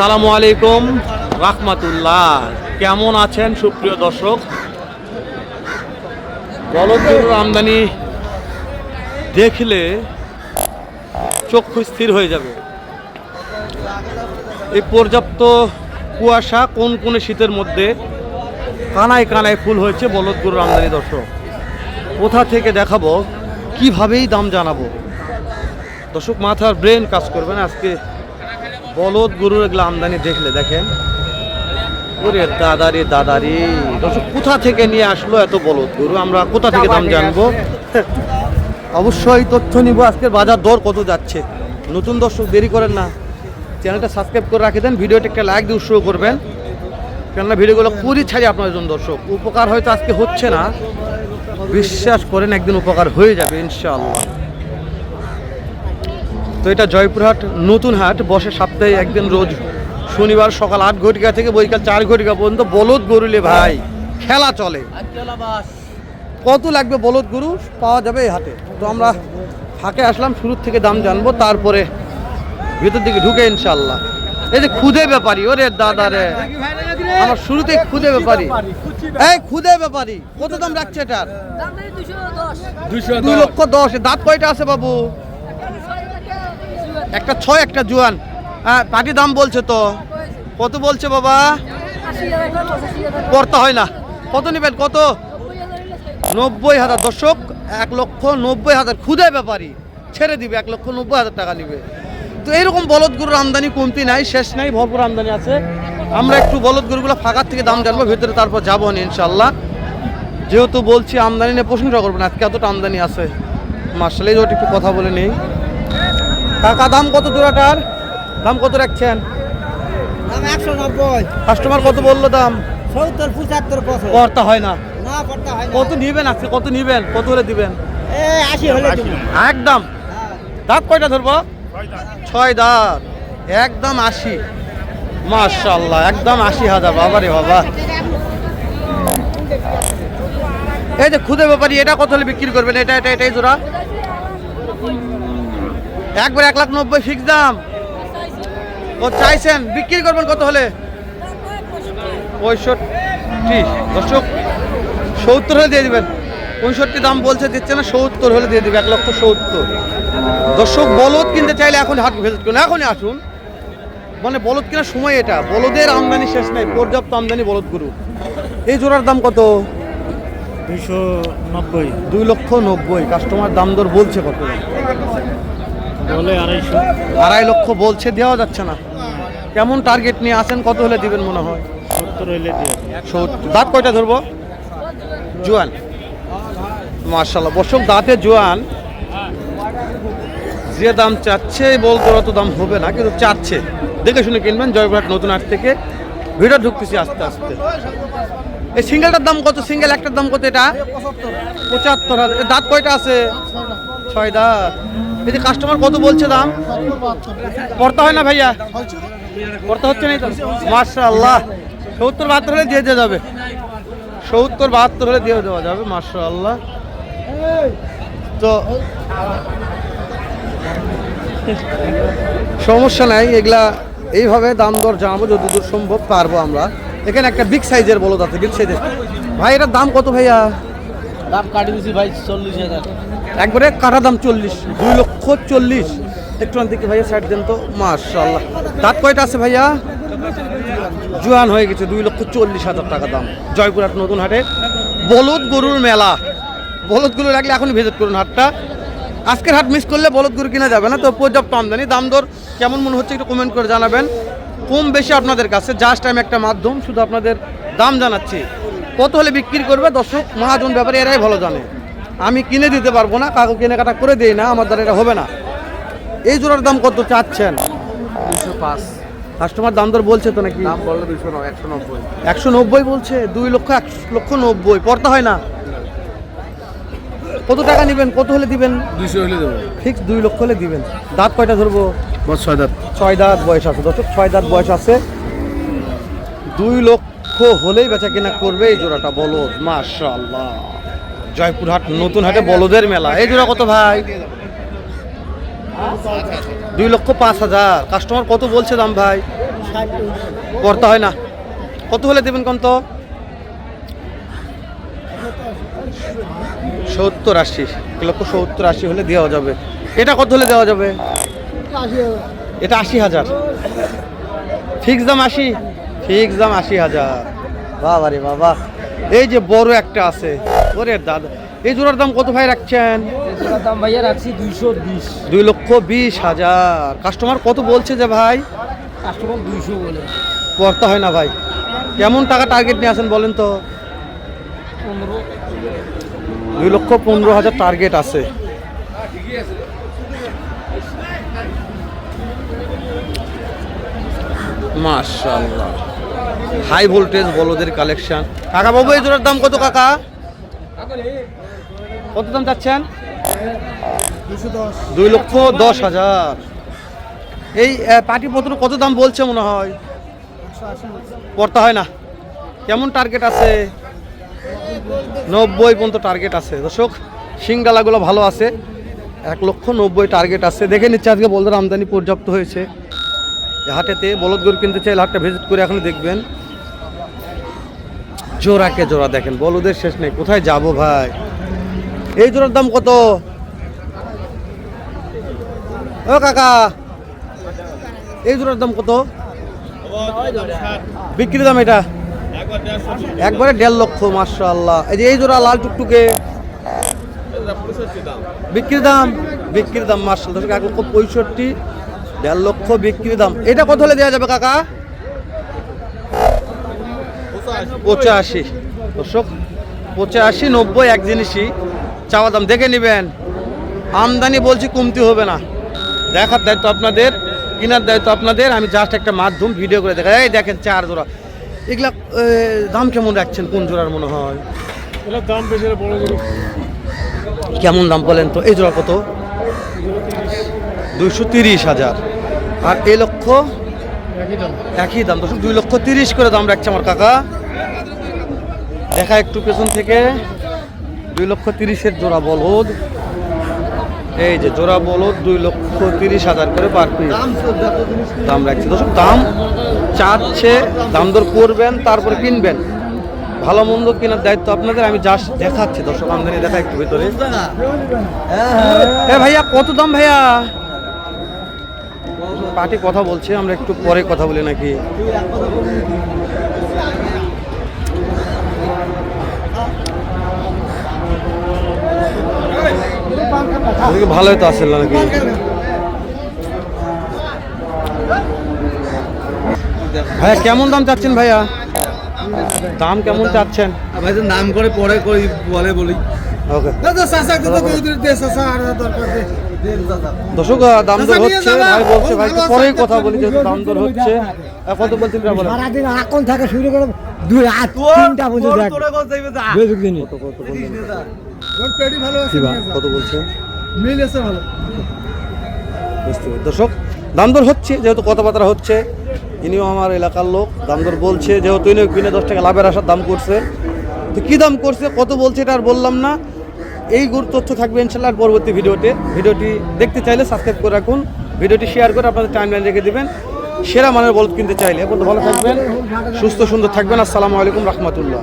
আসসালামু আলাইকুম, রাহমাতুল্লাহ। কেমন আছেন সুপ্রিয় দর্শক? বলদগরুর আমদানি দেখলে চক্ষু স্থির হয়ে যাবে। এই পর্যাপ্ত কুয়াশা কোন কোন শীতের মধ্যে কানায় কানায় ফুল হয়েছে বলদ গরুর আমদানি দর্শক। কোথা থেকে দেখাবো, কিভাবেই দাম জানাব। দর্শক, মাথার ব্রেন কাজ করবেন আজকে বলদ গরুর এগুলো আমদানি দেখলে দেখেন। ওরে দাদারে দাদারে। দর্শক কোথা থেকে নিয়ে আসলো এত বলদ গরু? আমরা কোথা থেকে দাম জানব? অবশ্যই তথ্য নিব। আজকের বাজার দর কত যাচ্ছে? নতুন দর্শক দেরি করেন না। চ্যানেলটা সাবস্ক্রাইব করে রাখে দেন। ভিডিওটা একটা লাইক দিয়ে উৎসর্গ করবেন। কেননা ভিডিওগুলো করি ছাড়ি আপনার জন্য দর্শক। উপকার হয়তো আজকে হচ্ছে না। বিশ্বাস করেন একদিন উপকার হয়ে যাবে ইনশাআল্লাহ। তো এটা জয়পুরহাট নতুন হাট বসে সপ্তাহে একদিন রোজ শনিবার সকাল আট ঘটিকা থেকে বৈকাল চার ঘটিকা পর্যন্ত বলদ গরুলে ভাই খেলা চলে। কত লাগবে বলদ গরু? পাওয়া যাবে এই হাটে। তো আমরা ফাঁকে আসলাম শুরুর থেকে দাম জানব তারপরে ভেতর দিকে ঢুকে ইনশাল্লাহ এই যে খুদে ব্যাপারী ওরে দাদা রে। আমার শুরুতে খুদে ব্যাপারী। এই খুদে ব্যাপারী কত দাম রাখছে এটার? দুই লক্ষ দশ। দাঁত কয়টা আছে বাবু? একটা ছয়, একটা জুয়ান। পাটি দাম বলছে তো। কত বলছে বাবা? করতে হয় না। কত নেবেন? কত? নব্বই হাজার। দর্শক, এক লক্ষ নব্বই হাজার খুদে ব্যাপারী। ছেড়ে দিবে, এক লক্ষ নব্বই হাজার টাকা নিবে। তো এইরকম বলদ গরুর আমদানি কমতি নাই, শেষ নাই, ভরপুর আমদানি আছে। আমরা একটু বলদ গরুগুলো ফাঁকার থেকে দাম জানব, ভেতরে তারপর যাব না ইনশাল্লাহ যেহেতু বলছি আমদানি নিয়ে প্রশংসা করবেন, আজকে এতটা আমদানি আছে। মার্শাল, এই একটু কথা বলে নেই। কাকা দাম কত জোড়াটার দাম কত রাখছেন? দাম একশো নব্বই। কাস্টমার কত বলল দাম? সত্তর পঁচাত্তর করতে হয় না। না করতে হয় না। কত নিবেন আজকে? কত নিবেন? কত করে দিবেন? এ আশি হলে তুমি একদম দাঁত কয়টা ধরবো? ছয় দাঁত। একদম আশি। মাশাল্লাহ একদম আশি হাজার। বাবা রে বাবা। এই যে খুদে ব্যাপারী এটা কত হলে বিক্রি করবেন? এটা এটা এটাই জোড়া? একবার এক লাখ নব্বই ফিক্স দাম। ও চাইছেন বিক্রি করবেন কত হলে? পঁয়ষট্টি। দর্শক সত্তর হলে দিয়ে দিবেন। পঁয়ষট্টি দাম বলছে দিচ্ছে না সত্তর হলে দিয়ে দিবে এক লক্ষ সত্তর। দর্শক বলদ কিনতে চাইলে এখন হাট ভিজিট করুন এখনই আসুন। মানে বলদ কেনার সময় এটা। বলদের আমদানি শেষ নাই পর্যাপ্ত আমদানি বলদ গরু। এই জোড়ার দাম কত? দুইশো নব্বই। দুই লক্ষ নব্বই। কাস্টমার দাম দর বলছে কত? বলে আড়াইশো। আড়াই লক্ষ বলছে দেওয়া যাচ্ছে না। কেমন টার্গেট নিয়ে আসেন কত হলে দিবেন মনে হয়? সত্তর দিয়ে দাঁত কয়টা ধরবো? জোয়ান। মার্শাল্লাহ বর্ষক দাঁতে জোয়ান। যে দাম চাচ্ছে বলতে অত দাম হবে না কিন্তু চাচ্ছে। দেখে শুনে কিনবেন জয়পুরহাট নতুন হাট থেকে। ভিড় ঢুকতেছি আস্তে আস্তে। এই সিঙ্গেলটার দাম কত? সিঙ্গেল একটার দাম কত এটা? পঁচাত্তর হাজার। দাঁত কয়টা আছে? ছয় দাঁত এই যে কাস্টমার কত বলছে দাম? পড়তে হয় না ভাইয়া? পড়তে হচ্ছে না তো? মার্শাল্লাহ সত্তর বাহাত্তর হলে দিয়ে দেওয়া যাবে। সত্তর বাহাত্তর হলে দিয়ে দেওয়া যাবে মার্শাল্লাহ তো সমস্যা নাই, এগুলা এইভাবে দাম দর জানাব, যতদূর সম্ভব পারব আমরা। এখানে একটা বিগ সাইজের বলো আছে বিগ সাইজের ভাই, এটার দাম কত ভাইয়া? দাম কাটি দিছি ভাই, চল্লিশ হাজার। একবারে কাটা দাম চল্লিশ, দুই লক্ষ চল্লিশ। একটু দিকে ভাইয়া সাইড দেন তো? মার্শাল্লাহ দাঁত কয়টা আছে ভাইয়া? জোয়ান হয়ে গেছে, দুই লক্ষ চল্লিশ হাজার টাকা দাম। জয়পুরহাট নতুন হাটে বলদ গরুর মেলা। বলদ গরু লাগলে এখনই ভিজিট করুন হাটটা। আজকের হাট মিস করলে বলদ গরু কিনা যাবে না তো? পর্যাপ্ত আমদানি। দাম দর কেমন মনে হচ্ছে একটু কমেন্ট করে জানাবেন। কম বেশি আপনাদের কাছে জাস্ট আমি একটা মাধ্যম, শুধু আপনাদের দাম জানাচ্ছি। কত হলে বিক্রি করবে দর্শক? মহাজন ব্যাপারে এরাই ভালো জানে। আমি কিনে দিতে পারব না কাকু কেনাকাটা করে দিই না আমার দ্বারা এটা হবে না। এই জোড়ার দাম কত চাচ্ছেন? দুশো পাঁচ। কাস্টমার দাম দর বলছে তো নাকি? দাম বলল দুশো একশো নব্বই। একশো নব্বই বলছে দুই লক্ষ এক লক্ষ নব্বই পড়তে হয় না? কত টাকা নেবেন? কত হলে দিবেন? হলে দেবো। ফিক্স দুই লক্ষ হলে দিবেন। দাঁত কয়টা ধরবো? ছয় দাঁত। ছয় দাঁত বয়স আছে। দর্শক ছয় দাঁত বয়স আছে। দুই লক্ষ হলেই বেচা কিনা করবে এই জোড়াটা বলদ মাশাআল্লাহ। জয়পুরহাট নতুন হাটে বলদের মেলা। এই জোড়া কত ভাই? দুই লক্ষ পাঁচ হাজার। কাস্টমার কত বলছে দাম ভাই? করতে হয় না। কত হলে দেবেন কোন তো সত্তর আশি। এক লক্ষ সত্তর আশি হলে দেওয়া যাবে। এটা কত হলে দেওয়া যাবে? এটা আশি হাজার। ফিক্স দাম আশি? ফিক্স দাম আশি হাজার। বাবা রে বাবা। এই যে বড় একটা আছে। ওরে দাদা এই জোড়ার দাম কত ভাই রাখছেন? দাম ভাইয়া রাখছি দুইশো বিশ। দুই লক্ষ বিশ হাজার। কাস্টমার কত বলছে যে ভাই? কাস্টমার দুইশো বলে। করতে হয় না ভাই। কেমন টাকা টার্গেট নিয়ে আসেন বলেন তো? পনেরো। দুই লক্ষ পনেরো হাজার টার্গেট আছে। মাশাল্লাহ হাই ভোল্টেজ বলদের কালেকশন কাকা বাবু এই জোড়ার দাম কত কাকা? কত দাম চাচ্ছেন? দুই লক্ষ দশ হাজার। এই পাটিপত্র কত দাম বলছে মনে হয়? পড়তে হয় না। কেমন টার্গেট আছে? নব্বই পর্যন্ত টার্গেট আছে। দর্শক সিঙ্গালাগুলো ভালো আছে। এক লক্ষ নব্বই টার্গেট আছে। দেখে নিচ্ছে আজকে বলদের আমদানি পর্যাপ্ত হয়েছে। হাটেতে বলদ গরু কিনতে চাইলে হাটটা ভিজিট করে এখন দেখবেন। জোড়াকে জোড়া দেখেন, বলদের শেষ নেই। কোথায় যাব ভাই? এই জোড়ার দাম কত? ও কাকা, এই জোড়ার দাম কত? বিক্রি দাম এটা? একবারে দেড় লক্ষ মার্শাল্লাহ এই যে এই জোড়া লাল টুকটুকে। বিক্রির দাম? বিক্রির দাম মার্শাল এক লক্ষ পঁয়ষট্টি, দেড় লক্ষ বিক্রির দাম। এটা কত হলে দেওয়া যাবে কাকা? পঁচাশি। দর্শক পঁচাশি নব্বই এক জিনিসই। চাওয়া দাম দেখে নেবেন। আমদানি বলছি কমতি হবে না। দেখার দায়িত্ব আপনাদের কেনার দায়িত্ব আপনাদের। আমি জাস্ট একটা মাধ্যম ভিডিও করে দেখা এই দেখেন চার জোড়া। এগুলা দাম কেমন রাখছেন? কোন জোড়ার মনে হয়? দাম বেশি বড় কেমন দাম বলেন তো? এই জোড়া কত? দুইশো তিরিশ হাজার। আর এই লক্ষ? একই দাম। একই দাম। দশ দুই লক্ষ তিরিশ করে দাম রাখছে আমার কাকা। দেখা একটু পেছন থেকে। দুই লক্ষ তিরিশের জোড়া বলদ। এই যে জোড়া বলদ, দুই লক্ষ তিরিশ হাজার করে পার পিস দাম রাখছে। দর্শক, দাম চাচ্ছে, দাম দর করবেন, তারপরে কিনবেন। ভালো মন্দ কেনার দায়িত্ব আপনাদের, আমি জাস্ট দেখাচ্ছি। দর্শক, আমদানি দেখা একটু ভিতরে। হ্যাঁ ভাইয়া, কত দাম ভাইয়া? পার্টি কথা বলছে, আমরা একটু পরে কথা বলি নাকি? ভালোই তো আসেন নাকি? ভাইয়া কেমন দাম চাচ্ছেন ভাইয়া? দাম কেমন চাচ্ছেন? ভাই তো নাম করে পরে করি বলে বলি। ওকে। দাদা চাষা কত কৌতুর দে চাষা আর দরকার দে দর্শক আহ, দাম দর হচ্ছে ভাই বলছে ভাই পরেই কথা বলি যেহেতু দাম দর হচ্ছে। কত সারাদিন এখন থেকে শুরু করে দুই তিনটা পর্যন্ত কত মিল আছে ভালো। বুঝতে দর্শক দাম দর হচ্ছে যেহেতু কথাবার্তা হচ্ছে ইনিও আমার এলাকার লোক দামদর বলছে যেহেতু ইনিও কিনে দশ টাকা লাভের আসার দাম করছে। তো কী দাম করছে কত বলছে এটা আর বললাম না। এই গুরু তথ্য থাকবে ইনশাল্লাহ আর পরবর্তী ভিডিওতে। ভিডিওটি দেখতে চাইলে সাবস্ক্রাইব করে রাখুন। ভিডিওটি শেয়ার করে আপনাদের টাইমলাইন রেখে দিবেন। সেরা মানের বলদ কিনতে চাইলে। এখন ভালো থাকবেন সুস্থ সুন্দর থাকবেন। আসসালামু আলাইকুম রহমতুল্লাহ।